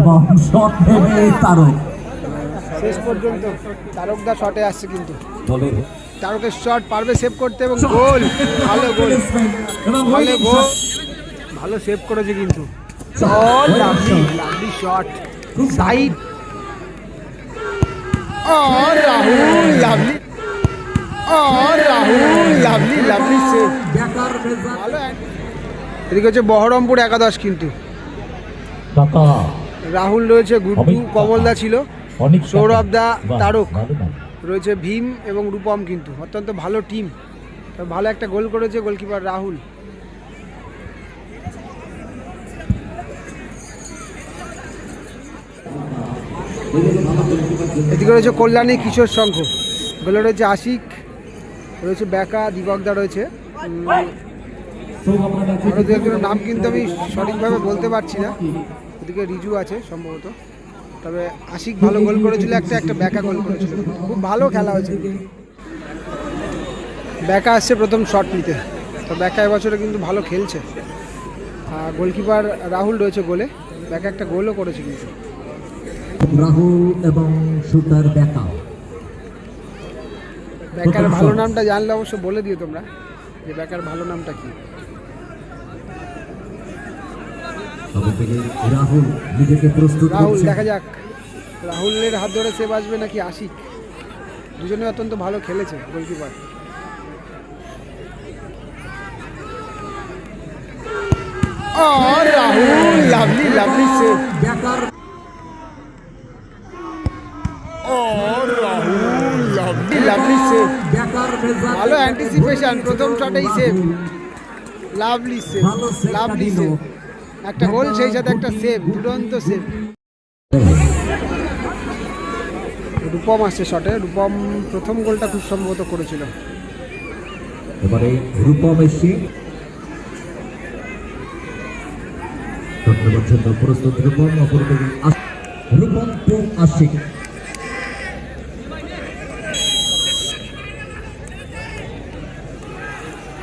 এবং শট ভেবে তারক। শেষ পর্যন্ত তারকদা শটে আসছে কিন্তু। দলের তারকের শট পারবে সেভ করতে এবং গোল। ভালো গোল। ভালো গোল। ভালো সেভ করেছে কিন্তু। Shot side Rahul lovely Rahul lovely lovely save ভালো এদিকে হচ্ছে বহরমপুর একাদশ কিন্তু। রাহুল রয়েছে গুড্ডু কমলদা ছিল সৌরভ দা তারক। রয়েছে ভীম এবং রূপম কিন্তু অত্যন্ত ভালো টিম ভালো একটা গোল করেছে গোলকিপার রাহুল। এদিকে রয়েছে কল্যাণী কিশোর সংঘ। গোলে রয়েছে আশিক রয়েছে বেকা দিবকদা রয়েছে। উম, আরও দু একজনের নাম কিন্তু আমি সঠিকভাবে বলতে পারছি না। ওদিকে রিজু আছে সম্ভবত। তবে আশিক ভালো গোল করেছিল একটা একটা ব্যাকা গোল করেছিল। খুব ভালো খেলা হয়েছে ব্যাকা আসছে প্রথম শট নিতে। তো ব্যাকা এবছরে কিন্তু ভালো খেলছে। আর গোলকিপার রাহুল রয়েছে গোলে। ব্যাকা একটা গোলও করেছে কিন্তু। রাহুল এবং শুটার বেকা ব্যাকার ভালো নামটা জানলে অবশ্য বলে দিও তোমরা যে ব্যাকার ভালো নামটা কি। রাহুল নিজেকে প্রস্তুত দেখা যাক। রাহুলের হাত ধরে সে আসবে নাকি আশিক? দুজনে অত্যন্ত ভালো খেলেছে goalkeeper. Rahul lovely lovely save lovely save ভালো অ্যান্টিসিপেশন প্রথম শটেই save lovely save lovely save একটা গোল সেই সাথে একটা সেভ দুরন্ত সেভ রূপম আসছে শটে রূপম প্রথম গোলটা খুব সম্ভবত করেছিল। এবারে রূপম এসে ধন্যবাদ প্রস্তুত রূপম অপরদিকে রূপম টু আশিক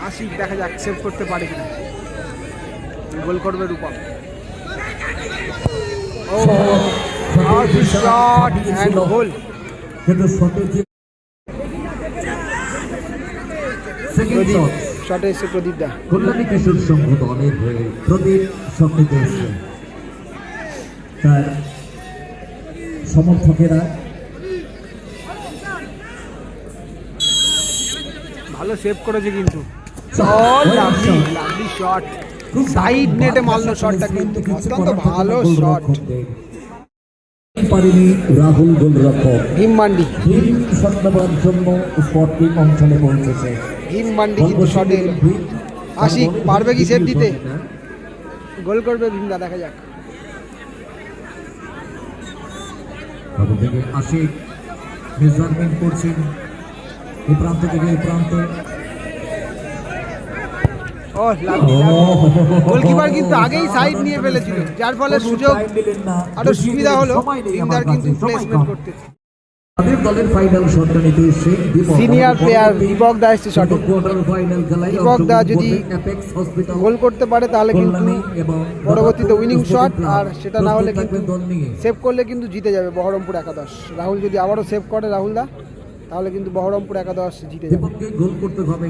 আশিক দেখা যাক সেভ করতে পারে কিনা। গোল করবে রূপম ও শট অ্যান্ড গোল কিন্তু শটে যে সেকেন্ড শটে এসে প্রদীপ দা। কল্যাণী কিশোর সংঘ দলের হয়ে প্রদীপ শক্তিতে তার সমর্থকেরা ভালো সেভ করেছে কিন্তু। Shot, lovely lovely shot side নেটে মারলো শটটা কিন্তু অত্যন্ত ভালো শট। পারেনি রাহুল গোলরক্ষক। ভীম মান্ডি। শট নেবার জন্য স্পটিং অঞ্চলে পৌঁছেছে। ভীম মান্ডি কিন্তু শটে এলো আশিক, পারবে কি save দিতে? গোল করবে ভীম দা দেখা যাক। তবে থেকে আশিক মেজারমেন্ট করছেন। এই প্রান্ত থেকে এই প্রান্তে। ও গোলকিপার কিন্তু আগেই সাইড নিয়ে ফেলেছিল, যার ফলে সুযোগ আরও সুবিধা হলো কিন্তু প্লেসমেন্ট করতে। সিনিয়র প্লেয়ার যদি গোল করতে পারে, তাহলে কিন্তু পরবর্তীতে উইনিং শট আর সেটা না হলে কিন্তু সেভ করলে কিন্তু জিতে যাবে বহরমপুর একাদশ। রাহুল যদি আবারও সেভ করে রাহুল দা, তাহলে কিন্তু বহরমপুর একাদশ জিতে যাবে। গোল করতে হবে।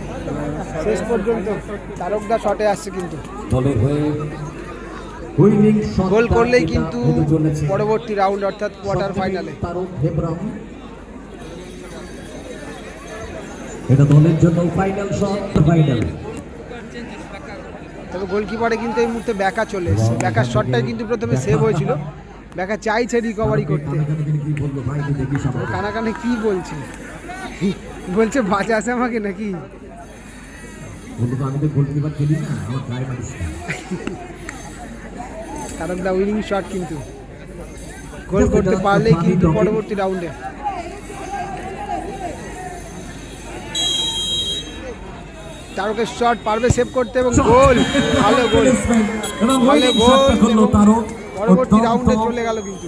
শেষ পর্যন্ত তারকদা শটে আসছে কিন্তু। দলের হয়ে গোল করলেই কিন্তু পরবর্তী রাউন্ড অর্থাৎ কোয়ার্টার ফাইনালে এটা দলের জন্য ফাইনাল শট ফাইনাল তবে গোলকিপারে কিন্তু এই মুহূর্তে ব্যাকা চলে এসেছে। ব্যাকার শটটাই কিন্তু প্রথমে সেভ হয়েছিল। ব্যাকা চাইছে রিকভারি করতে। কানা কানে কি বলছে? বলছে বাঁচাছে আমাকে নাকি? বলব আমি তো গোলকিপার খেলি না আমার গায়ে মারিস না। তারকদা উইনিং শট কিন্তু। গোল করতে পারলেই কিন্তু পরবর্তী রাউন্ডে তারকের শট পারবে সেভ করতে এবং গোল ভালো গোল। ভালো গোল পরবর্তী রাউন্ডে চলে গেল কিন্তু।